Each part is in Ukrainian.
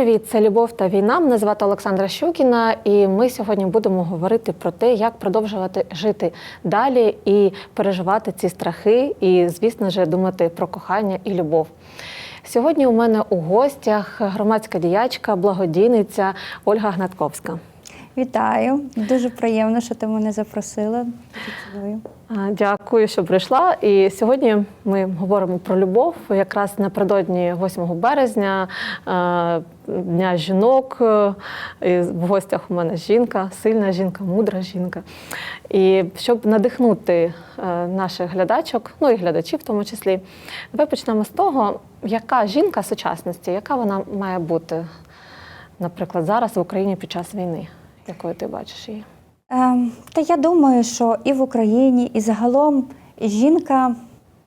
Привіт! Це Любов та війна. Мене звати Олександра Щукіна, і ми сьогодні будемо говорити про те, як продовжувати жити далі і переживати ці страхи, і, звісно ж, думати про кохання і любов. Сьогодні у мене у гостях громадська діячка, благодійниця Ольга Гнатковська. Вітаю, дуже приємно, що ти мене запросила. А, Дякую, що прийшла. І сьогодні ми говоримо про любов. Якраз напередодні 8 березня, е, Дня жінок. е, І в гостях у мене жінка, сильна жінка, мудра жінка. І щоб надихнути е, наших глядачок, ну і глядачів в тому числі, давай почнемо з того, яка жінка сучасності, яка вона має бути, наприклад, зараз в Україні під час війни, якою ти бачиш її? Ем, та я думаю, що і в Україні, і загалом жінка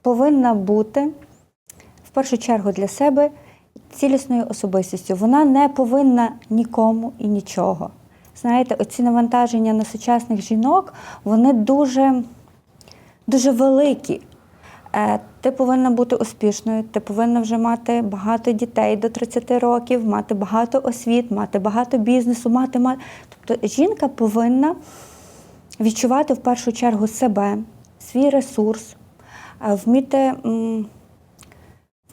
повинна бути в першу чергу для себе цілісною особистістю. Вона не повинна нікому і нічого. Знаєте, оці навантаження на сучасних жінок, вони дуже, дуже великі. Е, Ти повинна бути успішною, ти повинна вже мати багато дітей до 30 років, мати багато освіт, мати багато бізнесу, мати мати. Тобто жінка повинна відчувати в першу чергу себе, свій ресурс, е, вміти,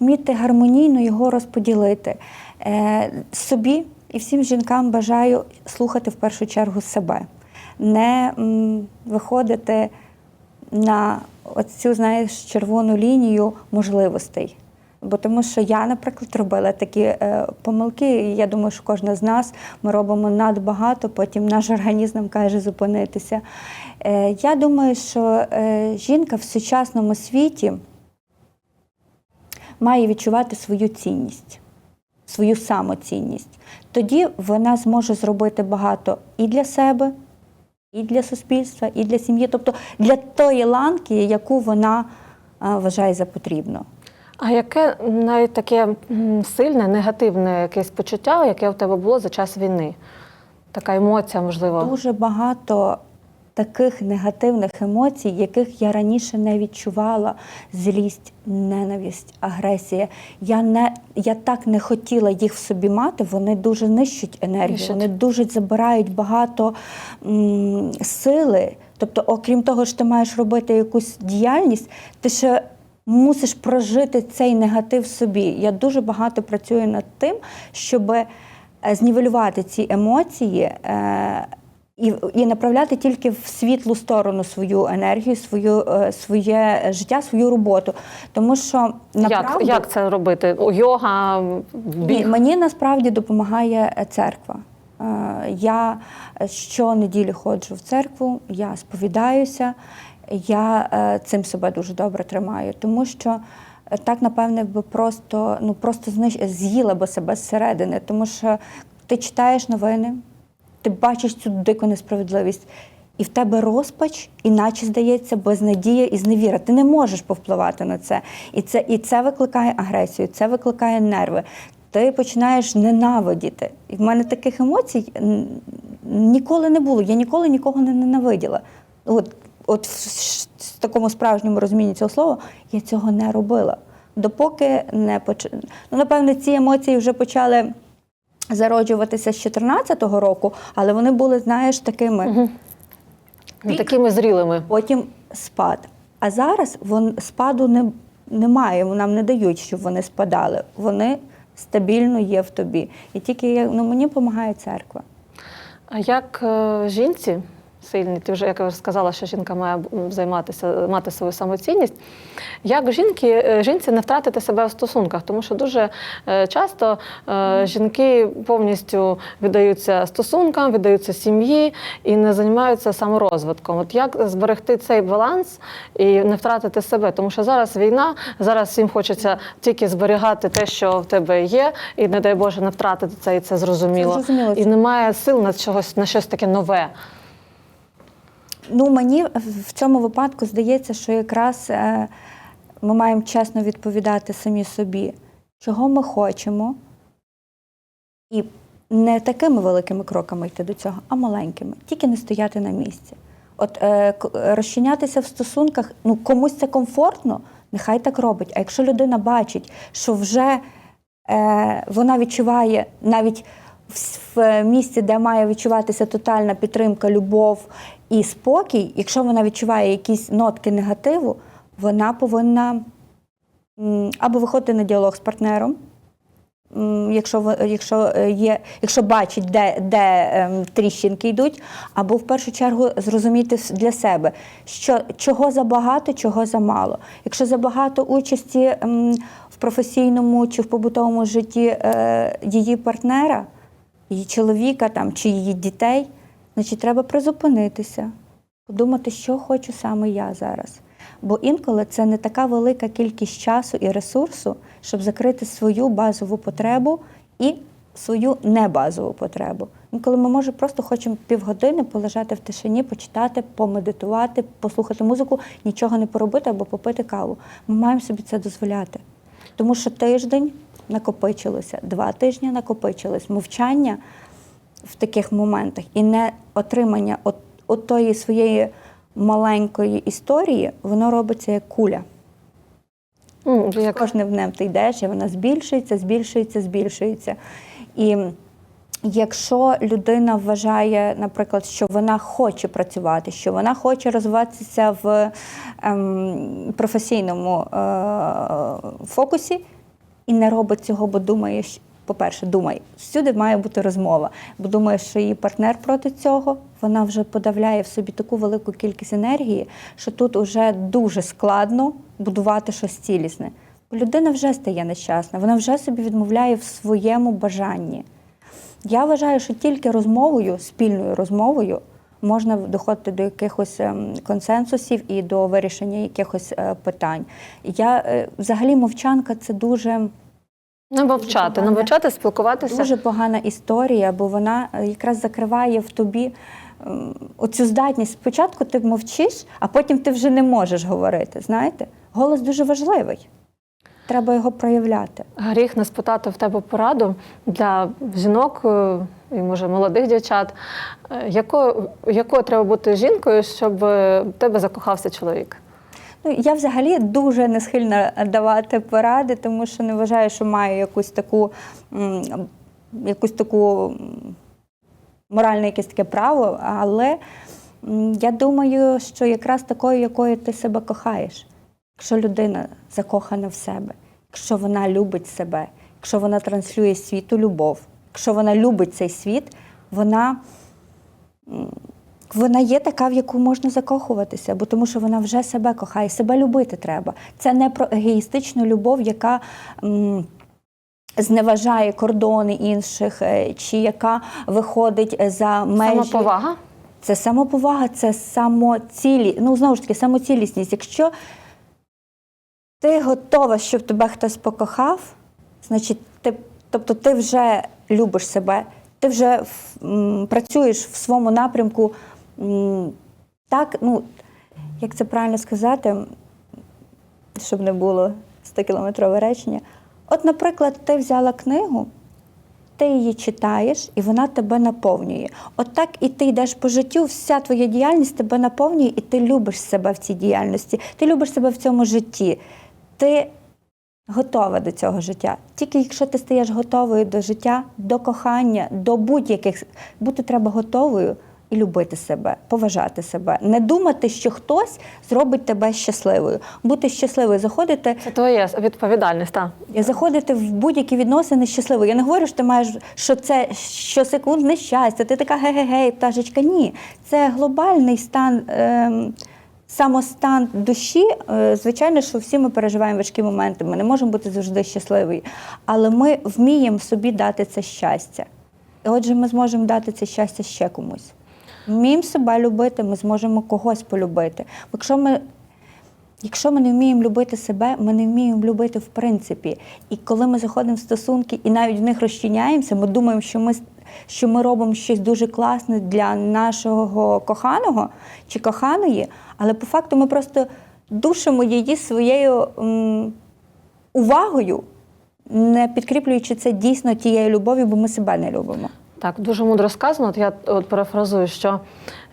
вміти гармонійно його розподілити. Е, Собі і всім жінкам бажаю слухати в першу чергу себе, не виходити на оцю, знаєш, червону лінію можливостей. Бо тому що я, наприклад, робила такі е, помилки, і я думаю, що кожна з нас ми робимо надбагато, потім наш організм каже зупинитися. Е, я думаю, що е, жінка в сучасному світі має відчувати свою цінність, свою самоцінність. Тоді вона зможе зробити багато і для себе, і для суспільства, і для сім'ї, тобто для тої ланки, яку вона вважає за потрібну. А яке навіть таке сильне, негативне якесь почуття, яке в тебе було за час війни? Така емоція, можливо. Дуже багато таких негативних емоцій, яких я раніше не відчувала: злість, ненависть, агресія. Я не я так не хотіла їх в собі мати. Вони дуже нищать енергію, Нищать. вони дуже забирають багато м, сили. Тобто, окрім того, що ти маєш робити якусь діяльність, ти ще мусиш прожити цей негатив собі. Я дуже багато працюю над тим, щоб е, знівелювати ці емоції. е, і, і направляти тільки в світлу сторону свою енергію, свою, е, своє життя, свою роботу. Тому що Як, направду, як це робити? Йога, ні, мені насправді допомагає е, церква. Е, Я щонеділі ходжу в церкву, я сповідаюся, я цим себе дуже добре тримаю, тому що так, напевне, би просто, ну, просто знищ... з'їла би себе зсередини, тому що ти читаєш новини, ти бачиш цю дику несправедливість. І в тебе розпач, іначе здається, безнадія і зневіра. Ти не можеш повпливати на це. І це, і це викликає агресію, це викликає нерви. Ти починаєш ненавидіти. І в мене таких емоцій ніколи не було. Я ніколи нікого не ненавиділа. От, от в такому справжньому розумінні цього слова я цього не робила. Допоки не поч... Ну, напевне, ці емоції вже почали зароджуватися з 2014 року, але вони були, знаєш, такими. Ну, Такими зрілими. Потім спад. А зараз вон, спаду не, немає, нам не дають, щоб вони спадали. Вони стабільно є в тобі. І тільки ну, мені допомагає церква. А як е, жінці сильній, ти вже як я вже сказала, що жінка має займатися, мати свою самоцінність. Як жінки, е, жінці не втратити себе в стосунках? Тому що дуже е, часто е, жінки повністю віддаються стосункам, віддаються сім'ї і не займаються саморозвитком. От як зберегти цей баланс і не втратити себе? Тому що зараз війна, зараз всім хочеться тільки зберігати те, що в тебе є, і не дай Боже не втратити це, і це зрозуміло. Це зрозуміло. І немає сил на чогось на щось таке нове. Ну, мені в цьому випадку здається, що якраз е, ми маємо чесно відповідати самі собі, чого ми хочемо, і не такими великими кроками йти до цього, а маленькими, тільки не стояти на місці. От е, розчинятися в стосунках, ну комусь це комфортно, нехай так робить. А якщо людина бачить, що вже е, вона відчуває навіть в, місці, де має відчуватися тотальна підтримка, любов і спокій, якщо вона відчуває якісь нотки негативу, вона повинна або виходити на діалог з партнером, якщо, якщо, е, є, якщо бачить, де, де ем, тріщинки йдуть, або в першу чергу зрозуміти для себе, що, чого забагато, чого замало. Якщо забагато участі ем, в професійному чи в побутовому житті е, її партнера, її чоловіка там, чи її дітей, значить треба призупинитися, подумати, що хочу саме я зараз. Бо інколи це не така велика кількість часу і ресурсу, щоб закрити свою базову потребу і свою небазову потребу. Інколи ми може просто хочемо півгодини полежати в тишині, почитати, помедитувати, послухати музику, нічого не поробити або попити каву. Ми маємо собі це дозволяти. Тому що тиждень накопичилося, два тижні накопичилось. Мовчання в таких моментах і не отримання от, от тої своєї маленької історії, воно робиться як куля. З Як кожним днем ти йдеш, і вона збільшується, збільшується, збільшується. І якщо людина вважає, наприклад, що вона хоче працювати, що вона хоче розвиватися в ем, професійному е, фокусі і не робить цього, бо думає, по-перше, думає, всюди має бути розмова, бо думає, що її партнер проти цього, вона вже подавляє в собі таку велику кількість енергії, що тут вже дуже складно будувати щось цілісне. Людина вже стає нещасна, вона вже собі відмовляє в своєму бажанні. Я вважаю, що тільки розмовою, спільною розмовою, можна доходити до якихось ем, консенсусів і до вирішення якихось е, питань. Я е, взагалі мовчанка це дуже. не мовчати, не мовчати, спілкуватися. Дуже погана історія, бо вона е, якраз закриває в тобі ем, оцю здатність. Спочатку ти мовчиш, а потім ти вже не можеш говорити. Знаєте, голос дуже важливий. Треба його проявляти. Гріх не спитати в тебе пораду для жінок і може молодих дівчат. Е, Якою, якою треба бути жінкою, щоб е, в тебе закохався чоловік? Ну, я взагалі дуже не схильна давати поради, тому що не вважаю, що маю якусь таку, якусь таку моральне якесь таке право, але я думаю, що якраз такою, якою ти себе кохаєш. Якщо людина закохана в себе, якщо вона любить себе, якщо вона транслює світу любов, якщо вона любить цей світ, вона вона є така, в яку можна закохуватися, бо тому що вона вже себе кохає, себе любити треба. Це не про егоїстичну любов, яка м, зневажає кордони інших, е, чи яка виходить за межі. Самоповага? Це самоповага, це самоцілі, ну знову ж таки, самоцілісність. Якщо ти готова, щоб тебе хтось покохав, значить, ти, тобто ти вже любиш себе, ти вже м, працюєш в своєму напрямку м, так, ну, як це правильно сказати, щоб не було 100-кілометрове речення. От, наприклад, ти взяла книгу, ти її читаєш, і вона тебе наповнює. От так і ти йдеш по життю, вся твоя діяльність тебе наповнює, і ти любиш себе в цій діяльності, ти любиш себе в цьому житті. Ти готова до цього життя. Тільки якщо ти стаєш готовою до життя, до кохання, до будь-яких бути треба готовою і любити себе, поважати себе, не думати, що хтось зробить тебе щасливою. Бути щасливою, заходити Це твоя відповідальність, так. заходити в будь-які відносини щасливо. Я не говорю, що ти маєш, що це щосекундне щастя, ти така ге-ге-ге, пташечка. Ні, це глобальний стан, ем, самостан душі. Е, звичайно, що всі ми переживаємо важкі моменти. Ми не можемо бути завжди щасливі, але ми вміємо собі дати це щастя. І отже, ми зможемо дати це щастя ще комусь. Вміємо себе любити, ми зможемо когось полюбити. Якщо ми Якщо ми не вміємо любити себе, ми не вміємо любити в принципі. І коли ми заходимо в стосунки і навіть в них розчиняємося, ми думаємо, що ми, що ми робимо щось дуже класне для нашого коханого чи коханої, але по факту ми просто душимо її своєю м, увагою, не підкріплюючи це дійсно тією любов'ю, бо ми себе не любимо. Так, дуже мудро сказано. От я от перефразую, що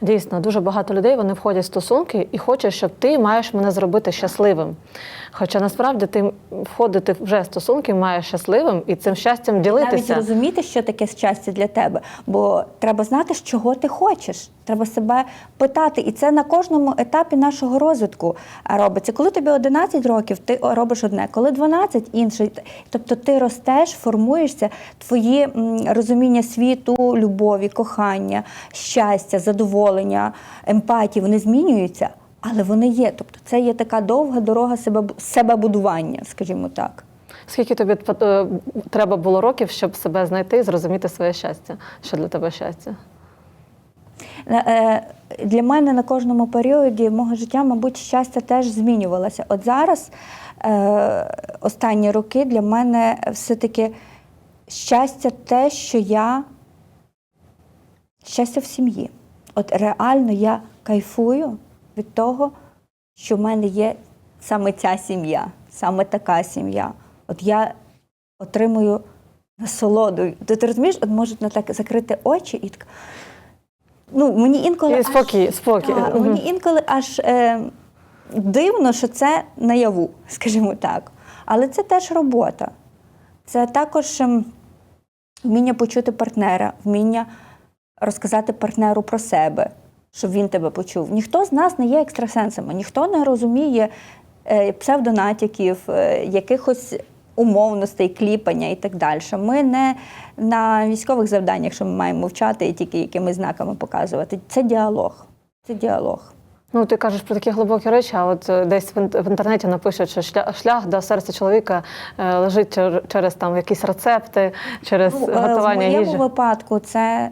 дійсно дуже багато людей вони входять в стосунки і хочуть, щоб ти маєш мене зробити щасливим. Хоча насправді ти входити вже в стосунки маєш щасливим і цим щастям Навіть розуміти, що таке щастя для тебе, бо треба знати, чого ти хочеш. Треба себе питати, і це на кожному етапі нашого розвитку робиться. Коли тобі 11 років, ти робиш одне, коли 12 – інше. Тобто ти ростеш, формуєшся, твої розуміння світу, любові, кохання, щастя, задоволення, емпатії, вони змінюються, але вони є. Тобто це є така довга дорога себе, себебудування, скажімо так. Скільки тобі е, треба було років, щоб себе знайти і зрозуміти своє щастя? Що для тебе щастя? Е, Для мене на кожному періоді мого життя, мабуть, щастя теж змінювалося. От зараз, е, останні роки, для мене все-таки щастя те, що я щастя в сім'ї. От реально я кайфую від того, що в мене є саме ця сім'я, саме така сім'я. От я отримую насолоду. Ти, ти розумієш, от можуть на так закрити очі і так. Ну, мені інколи І спокій, аж, спокій. Та, Мгм. мені інколи аж е, дивно, що це наяву, скажімо так. Але це теж робота. Це також ем, вміння почути партнера, вміння розказати партнеру про себе, щоб він тебе почув. Ніхто з нас не є екстрасенсами, ніхто не розуміє е, псевдонатяків, е, якихось умовностей, кліпання і так далі. Ми не на військових завданнях, що ми маємо мовчати і тільки якимись знаками показувати. Це діалог. Це діалог. Ну, ти кажеш про такі глибокі речі, а от е, десь в інтернеті напишуть, що шлях, до серця чоловіка лежить через там якісь рецепти, через Ну, готування в моєму їжі. випадку це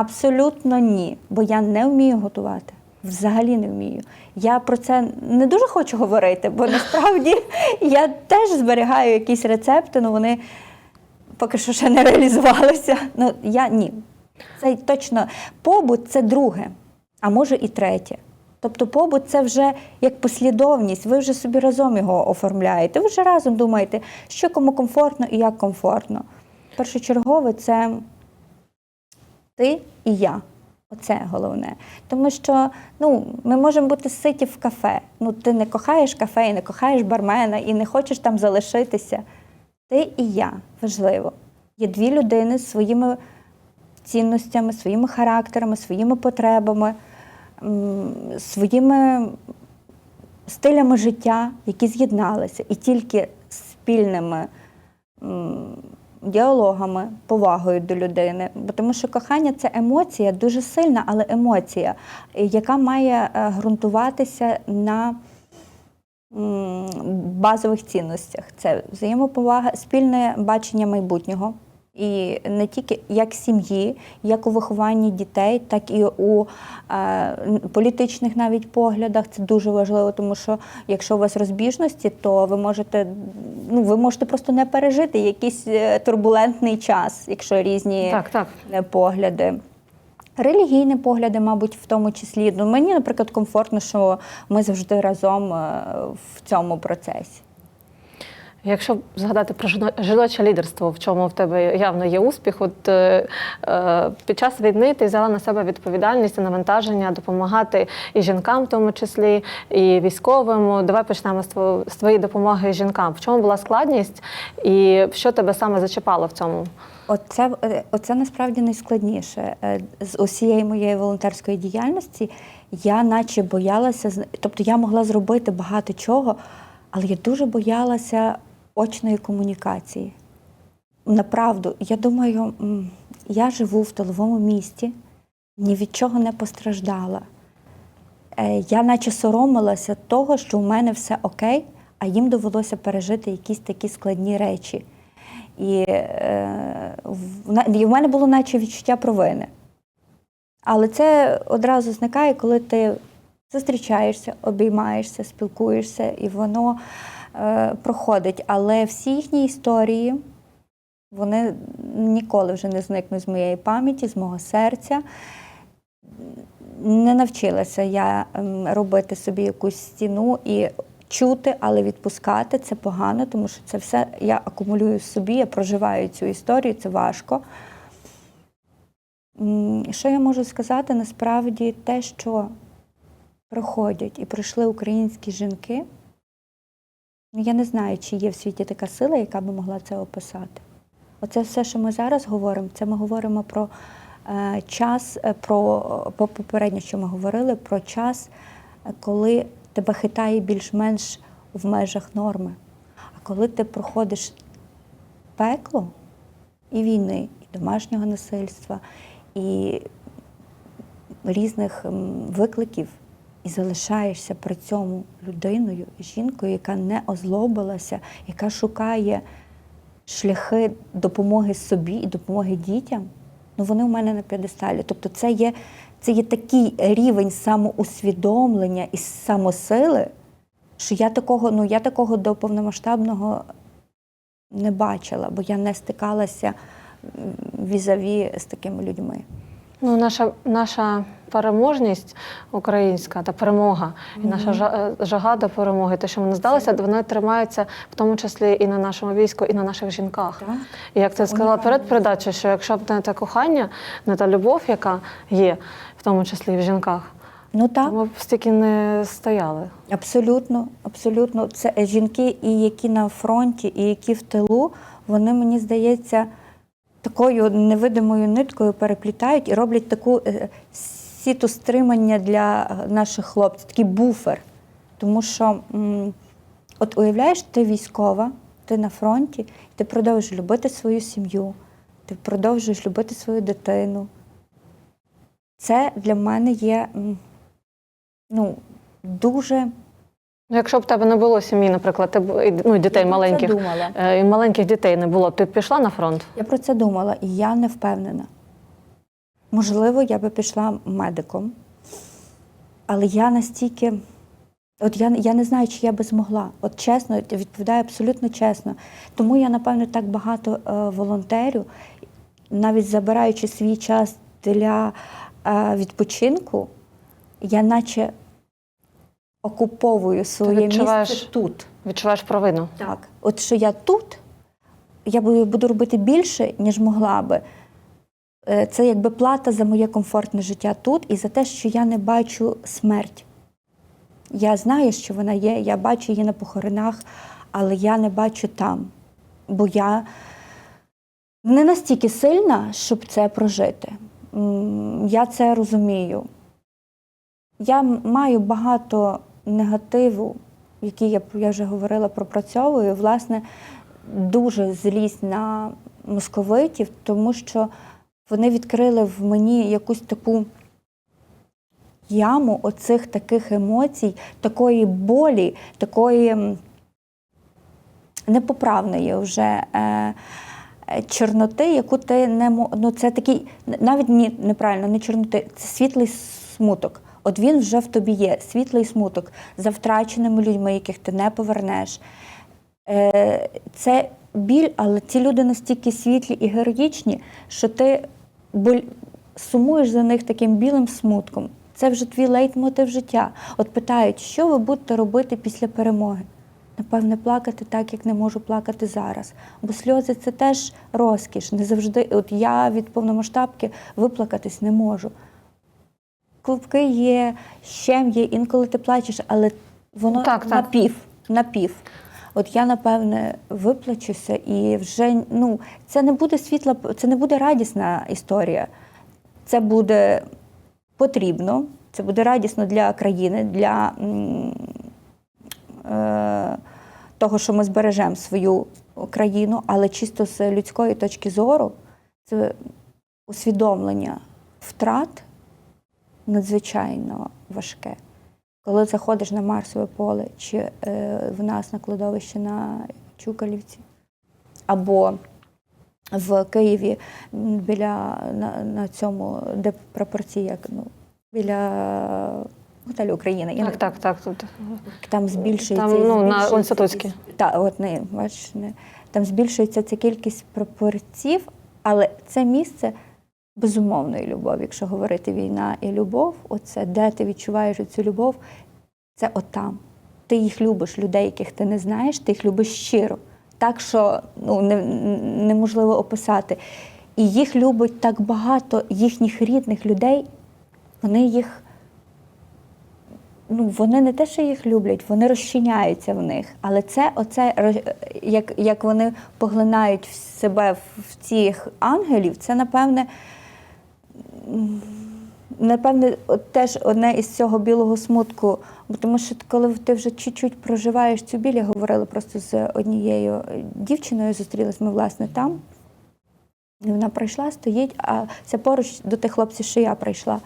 абсолютно ні, бо я не вмію готувати. Взагалі не вмію. Я про це не дуже хочу говорити, бо насправді я теж зберігаю якісь рецепти, але вони поки що ще не реалізувалися. Ну, я ні. Це точно побут це друге, а може і третє. Тобто побут це вже як послідовність, ви вже собі разом його оформляєте. Ви вже разом думаєте, що кому комфортно і як комфортно. Першочергове це ти і я. Оце головне. Тому що ну, ми можемо бути ситі в кафе. Ну, ти не кохаєш кафе, і не кохаєш бармена, і не хочеш там залишитися. Ти і я важливо. Є дві людини з своїми цінностями, своїми характерами, своїми потребами, своїми стилями життя, які з'єдналися. І тільки спільними діалогами, повагою до людини. Бо тому що кохання це емоція, дуже сильна, але емоція, яка має е, ґрунтуватися на базових цінностях. Це взаємоповага, спільне бачення майбутнього. І не тільки як сім'ї, як у вихованні дітей, так і у е, політичних навіть поглядах. Це дуже важливо, тому що якщо у вас розбіжності, то ви можете ну ви можете просто не пережити якийсь е, турбулентний час, якщо різні Так, так. е, погляди. Релігійні погляди, мабуть, в тому числі. Ну, мені, наприклад, комфортно, що ми завжди разом е, в цьому процесі. Якщо згадати про жіно- жіноче лідерство, в чому в тебе явно є успіх, от е, е, під час війни ти взяла на себе відповідальність і навантаження допомагати і жінкам, в тому числі, і військовим. Давай почнемо з тво- з твоєї допомоги жінкам. В чому була складність, і що тебе саме зачіпало в цьому? Оце, оце насправді найскладніше. Е, З усієї моєї волонтерської діяльності я наче боялася, тобто я могла зробити багато чого, але я дуже боялася очної комунікації. Направду, я думаю, я живу в тиловому місті, ні від чого не постраждала. Е, Я наче соромилася того, що у мене все окей, а їм довелося пережити якісь такі складні речі. І, е, і в мене було наче відчуття провини. Але це одразу зникає, коли ти зустрічаєшся, обіймаєшся, спілкуєшся, і воно проходить. Але всі їхні історії, вони ніколи вже не зникнуть з моєї пам'яті, з мого серця. Не навчилася я ем, робити собі якусь стіну і чути, але відпускати це погано, тому що це все я акумулюю в собі, я проживаю цю історію, це важко. Що я можу сказати? Насправді те, що проходять і пройшли українські жінки, я не знаю, чи є в світі така сила, яка би могла це описати. Оце все, що ми зараз говоримо, це ми говоримо про е, час, е, про по- попередньо, що ми говорили, про час, е, коли тебе хитає більш-менш в межах норми. А коли ти проходиш пекло і війни, і домашнього насильства, і різних викликів, і залишаєшся при цьому людиною, жінкою, яка не озлобилася, яка шукає шляхи допомоги собі і допомоги дітям, ну вони у мене на п'єдесталі. Тобто, це є, це є такий рівень самоусвідомлення і самосили, що я такого, ну я такого до повномасштабного не бачила, бо я не стикалася візаві з такими людьми. Ну, наша, наша переможність українська та перемога, і наша е, жага до перемоги, те, що ми не здалися, вона тримається в тому числі і на нашому війську, і на наших жінках. І як ти сказала перед передачею, що якщо б не те кохання, не та любов, яка є, в тому числі і в жінках, Ну так. ми б стільки не стояли. Абсолютно, абсолютно. Це жінки, і які на фронті, і які в тилу, вони, мені здається, такою невидимою ниткою переплітають і роблять таку е, сіту стримання для наших хлопців, такий буфер. Тому що, от уявляєш, ти військова, ти на фронті, ти продовжуєш любити свою сім'ю, ти продовжуєш любити свою дитину. Це для мене є ну, дуже Ну, якщо б в тебе не було сім'ї, наприклад, ти б, ну, дітей Я про це маленьких, думала. е, і маленьких дітей не було, ти б пішла на фронт? Я про це думала, і я не впевнена. Можливо, я би пішла медиком, але я настільки. От я, я не знаю, чи я би змогла. От чесно, відповідаю абсолютно чесно. Тому я, напевно, так багато е, волонтерю, навіть забираючи свій час для е, відпочинку, я наче окуповую своє відчуваєш- місце тут. Відчуваєш провину? Так, от що я тут, я буду, буду робити більше, ніж могла би. Е, Це якби плата за моє комфортне життя тут і за те, що я не бачу смерть. Я знаю, що вона є, я бачу її на похоронах, але я не бачу там. Бо я не настільки сильна, щоб це прожити. М, Я це розумію. Я м- маю багато негативу, який я, я вже говорила, пропрацьовую. Власне, дуже злість на московитів, тому що вони відкрили в мені якусь таку яму оцих таких емоцій, такої болі, такої непоправної вже. Е, Чорноти, яку ти не ну це такий навіть ні, неправильно, не чорноти, це світлий смуток. От він вже в тобі є, світлий смуток за втраченими людьми, яких ти не повернеш. Е, Це біль, але ці люди настільки світлі і героїчні, що ти сумуєш за них таким білим смутком. Це вже твій лейтмотив життя. От питають, що ви будете робити після перемоги? Напевне, плакати так, як не можу плакати зараз. Бо сльози це теж розкіш. Не завжди. От я від повномасштабки виплакатись не можу. Клубки є, щем є, інколи ти плачеш, але воно Так, так. напів. напів. От я, напевне, виплачуся і вже ну, це не буде світла, це не буде радісна історія. Це буде потрібно, це буде радісно для країни, для е, того, що ми збережемо свою країну, але чисто з людської точки зору, це усвідомлення втрат надзвичайно важке. Коли заходиш на Марсове поле чи е, в нас на кладовище на Чукалівці, або в Києві біля на, на цьому, де прапорці, як ну, біля готелю Україна. Я Так, так, так. Тут. Там збільшується. Там, ну, на. Так, от не, бачиш, не. Там збільшується ця кількість прапорців, але це місце безумовної любові. Якщо говорити війна і любов, оце де ти відчуваєш цю любов, це отам. Ти їх любиш, людей, яких ти не знаєш, ти їх любиш щиро. Так що ну, не, неможливо описати. І їх любить так багато їхніх рідних людей, вони їх. Ну, вони не те, що їх люблять, вони розчиняються в них. Але це оце, як, як вони поглинають в себе в- цих ангелів, це напевне, напевне, теж одне із цього білого смутку. Тому що коли ти вже чуть-чуть проживаєш цю біль, я говорила просто з однією дівчиною, зустрілась ми власне там. І вона прийшла, стоїть, а це поруч до тих хлопців, що я прийшла.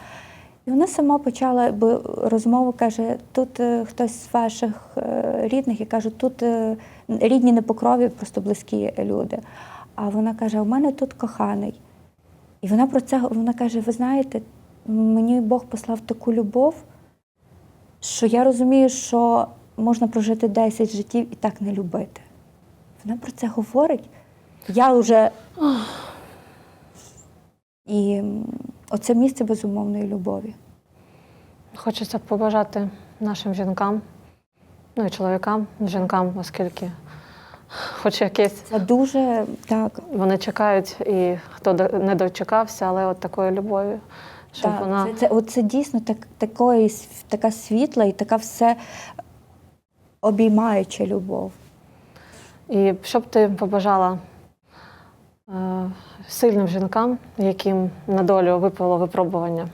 І вона сама почала розмову, каже: тут е, хтось з ваших е, рідних, я кажу, тут е, рідні не по крові, просто близькі люди. А вона каже: у мене тут коханий. І вона про це вона каже: ви знаєте, мені Бог послав таку любов, що я розумію, що можна прожити 10 життів і так не любити. Вона про це говорить. Я вже. І оце місце безумовної любові. Хочеться побажати нашим жінкам, ну і чоловікам, жінкам, оскільки хоч якесь Це дуже так. вони чекають, і хто не дочекався, але от такої любові, щоб так вона це, це, от це дійсно так, такої, така світла і така все обіймаюча любов. І що б ти побажала е, сильним жінкам, яким на долю випало випробування?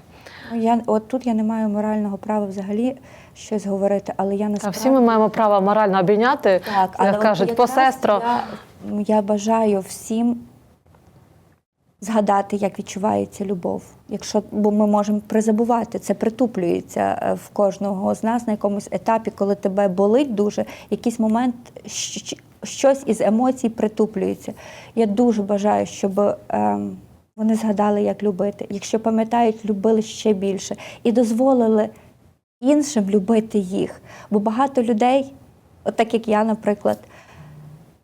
Ну, Я, от тут я не маю морального права взагалі щось говорити, але я А всі ми маємо право морально обійняти, Так, але як кажуть, посестро. Я, я бажаю всім згадати, як відчувається любов. Якщо, бо ми можемо призабувати, це притуплюється е, в кожного з нас на якомусь етапі, коли тебе болить дуже, якийсь момент щось із емоцій притуплюється. Я дуже бажаю, щоб ем, вони згадали, як любити. Якщо пам'ятають, любили ще більше і дозволили іншим любити їх. Бо багато людей, от так як я, наприклад,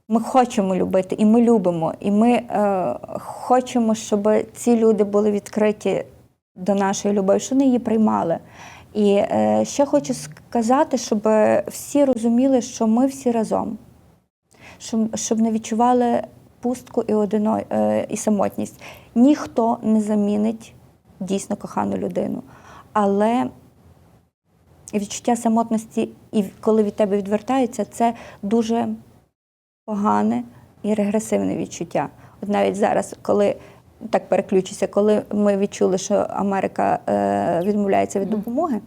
ми хочемо любити, і ми любимо, і ми е, хочемо, щоб ці люди були відкриті до нашої любові, щоб вони її приймали. І е, ще хочу сказати, щоб всі розуміли, що ми всі разом, щоб, щоб не відчували пустку і одино, е, і самотність. Ніхто не замінить дійсно кохану людину. Але відчуття самотності, і коли від тебе відвертаються, це дуже погане і регресивне відчуття. От навіть зараз, коли так переключуся, коли ми відчули, що Америка е, відмовляється від допомоги,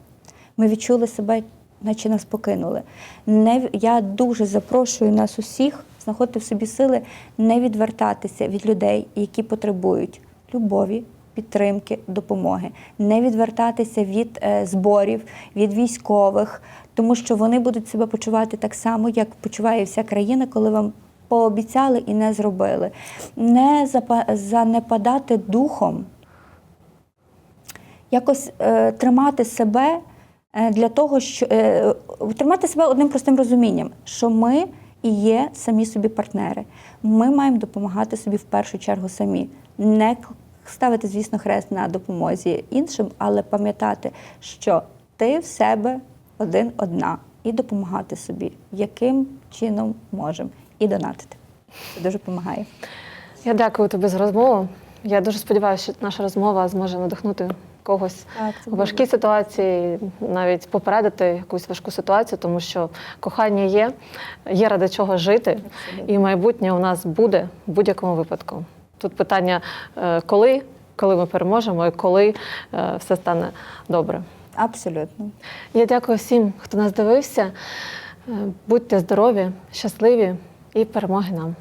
ми відчули себе, наче нас покинули. Не, я дуже запрошую нас усіх знаходити в собі сили не відвертатися від людей, які потребують любові. Підтримки, допомоги, не відвертатися від е, зборів, від військових, тому що вони будуть себе почувати так само, як почуває вся країна, коли вам пообіцяли і не зробили. Не занепадати духом, якось е, тримати себе е, для того, що е, тримати себе одним простим розумінням, що ми і є самі собі партнери. Ми маємо допомагати собі в першу чергу самі. Не ставити, звісно, хрест на допомозі іншим, але пам'ятати, що ти в себе один одна, і допомагати собі, яким чином можемо, і донатити. Це дуже допомагає. Я дякую тобі за розмову. Я дуже сподіваюся, що наша розмова зможе надихнути когось у важкій ситуації, навіть попередити якусь важку ситуацію, тому що кохання є, є ради чого жити, і майбутнє у нас буде в будь-якому випадку. Тут питання, е, коли, коли ми переможемо і коли е, все стане добре. Абсолютно. Я дякую всім, хто нас дивився. Е, Будьте здорові, щасливі і перемоги нам!